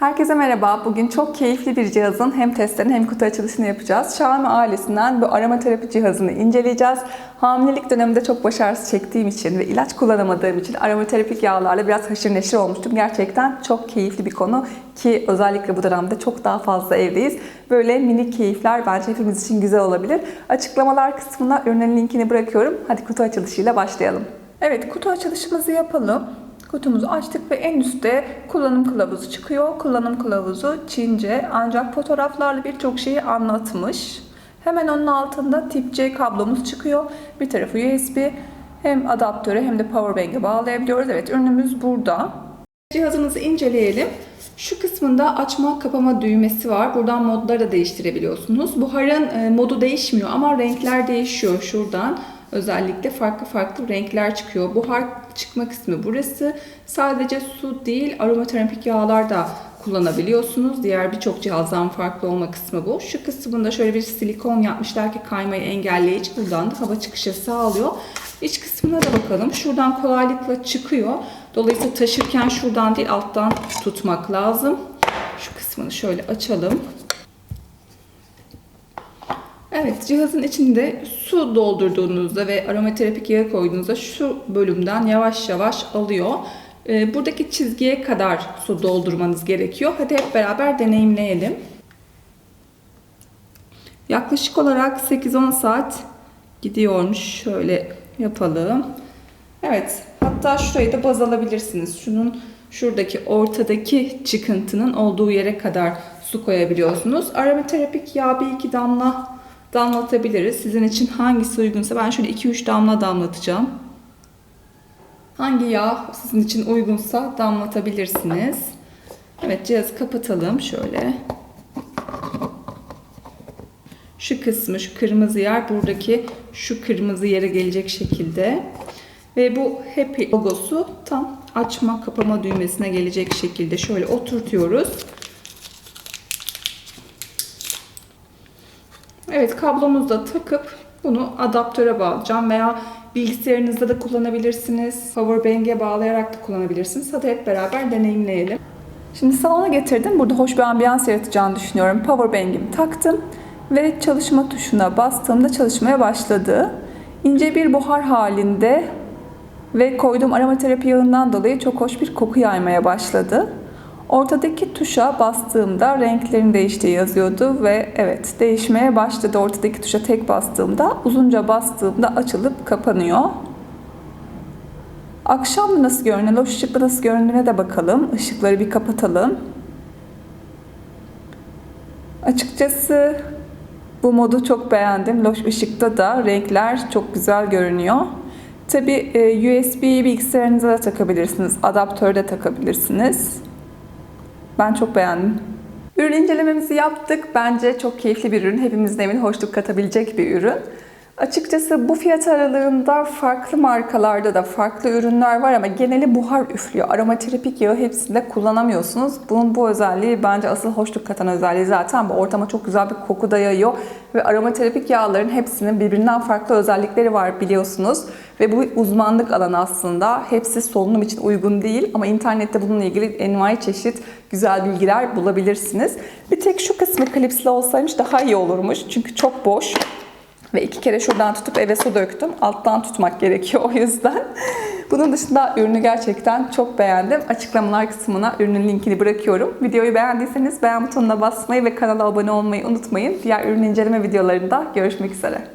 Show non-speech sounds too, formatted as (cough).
Herkese merhaba. Bugün çok keyifli bir cihazın hem testlerini hem kutu açılışını yapacağız. Xiaomi ailesinden bu aromaterapi cihazını inceleyeceğiz. Hamilelik döneminde çok başarısız çektiğim için ve ilaç kullanamadığım için aromaterapik yağlarla biraz haşır neşir olmuştum. Gerçekten çok keyifli bir konu ki özellikle bu dönemde çok daha fazla evdeyiz. Böyle minik keyifler bence hepimiz için güzel olabilir. Açıklamalar kısmına ürünün linkini bırakıyorum. Hadi kutu açılışıyla başlayalım. Evet kutu açılışımızı yapalım. Kutumuzu açtık ve en üstte kullanım kılavuzu çıkıyor. Kullanım kılavuzu Çince ancak fotoğraflarla birçok şeyi anlatmış. Hemen onun altında tip C kablomuz çıkıyor. Bir tarafı USB hem adaptöre hem de powerbank'e bağlayabiliyoruz. Evet ürünümüz burada. Cihazımızı inceleyelim. Şu kısmında açma kapama düğmesi var. Buradan modları da değiştirebiliyorsunuz. Buharın e, modu değişmiyor ama renkler değişiyor şuradan. Özellikle farklı farklı renkler çıkıyor. Buhar çıkma kısmı burası. Sadece su değil aromaterapik yağlar da kullanabiliyorsunuz. Diğer birçok cihazdan farklı olma kısmı bu. Şu kısmında şöyle bir silikon yapmışlar ki kaymayı engelleyici. Buradan da hava çıkışı sağlıyor. İç kısmına da bakalım. Şuradan kolaylıkla çıkıyor. Dolayısıyla taşırken şuradan değil alttan tutmak lazım. Şu kısmını şöyle açalım. Evet, cihazın içinde su doldurduğunuzda ve aromaterapik yağı koyduğunuzda şu bölümden yavaş yavaş alıyor. Ee, Buradaki çizgiye kadar su doldurmanız gerekiyor. Hadi hep beraber deneyimleyelim. Yaklaşık olarak 8-10 saat gidiyormuş. Şöyle yapalım. Evet, hatta şurayı da baz alabilirsiniz. Şunun şuradaki ortadaki çıkıntının olduğu yere kadar su koyabiliyorsunuz. Aromaterapik yağ bir iki damla damlatabiliriz. Sizin için hangisi uygunsa ben şöyle 2-3 damla damlatacağım. Hangi yağ sizin için uygunsa damlatabilirsiniz. Evet cihazı kapatalım şöyle. Şu kısmı, şu kırmızı yer buradaki şu kırmızı yere gelecek şekilde. Ve bu happy logosu tam açma kapama düğmesine gelecek şekilde şöyle oturtuyoruz. Evet kablomuzu da takıp bunu adaptöre bağlayacağım veya bilgisayarınızda da kullanabilirsiniz. Powerbank'e bağlayarak da kullanabilirsiniz. Hadi hep beraber deneyimleyelim. Şimdi salona getirdim. Burada hoş bir ambiyans yaratacağını düşünüyorum. Powerbank'imi taktım ve çalışma tuşuna bastığımda çalışmaya başladı. İnce bir buhar halinde ve koyduğum aromaterapi yağından dolayı çok hoş bir koku yaymaya başladı. Ortadaki tuşa bastığımda renklerin değiştiği yazıyordu ve evet değişmeye başladı. Ortadaki tuşa tek bastığımda, uzunca bastığımda açılıp kapanıyor. Akşam nasıl görünüyor, loş ışıkla nasıl göründüğüne de bakalım. Işıkları bir kapatalım. Açıkçası bu modu çok beğendim. Loş ışıkta da renkler çok güzel görünüyor. Tabi USB bilgisayarınıza da takabilirsiniz, adaptör de takabilirsiniz. Ben çok beğendim. Ürün incelememizi yaptık. Bence çok keyifli bir ürün. Hepimizin evine hoşluk katabilecek bir ürün. Açıkçası bu fiyat aralığında farklı markalarda da farklı ürünler var ama geneli buhar üflüyor. Aromaterapik yağı hepsinde kullanamıyorsunuz. Bunun bu özelliği bence asıl hoşluk katan özelliği zaten bu ortama çok güzel bir koku da yayıyor. Ve aromaterapik yağların hepsinin birbirinden farklı özellikleri var biliyorsunuz. Ve bu uzmanlık alanı aslında. Hepsi solunum için uygun değil ama internette bununla ilgili envai çeşit güzel bilgiler bulabilirsiniz. Bir tek şu kısmı klipsli olsaymış daha iyi olurmuş. Çünkü çok boş. Ve iki kere şuradan tutup eve su döktüm. Alttan tutmak gerekiyor (laughs) o yüzden. Bunun dışında ürünü gerçekten çok beğendim. Açıklamalar kısmına ürünün linkini bırakıyorum. Videoyu beğendiyseniz beğen butonuna basmayı ve kanala abone olmayı unutmayın. Diğer ürün inceleme videolarında görüşmek üzere.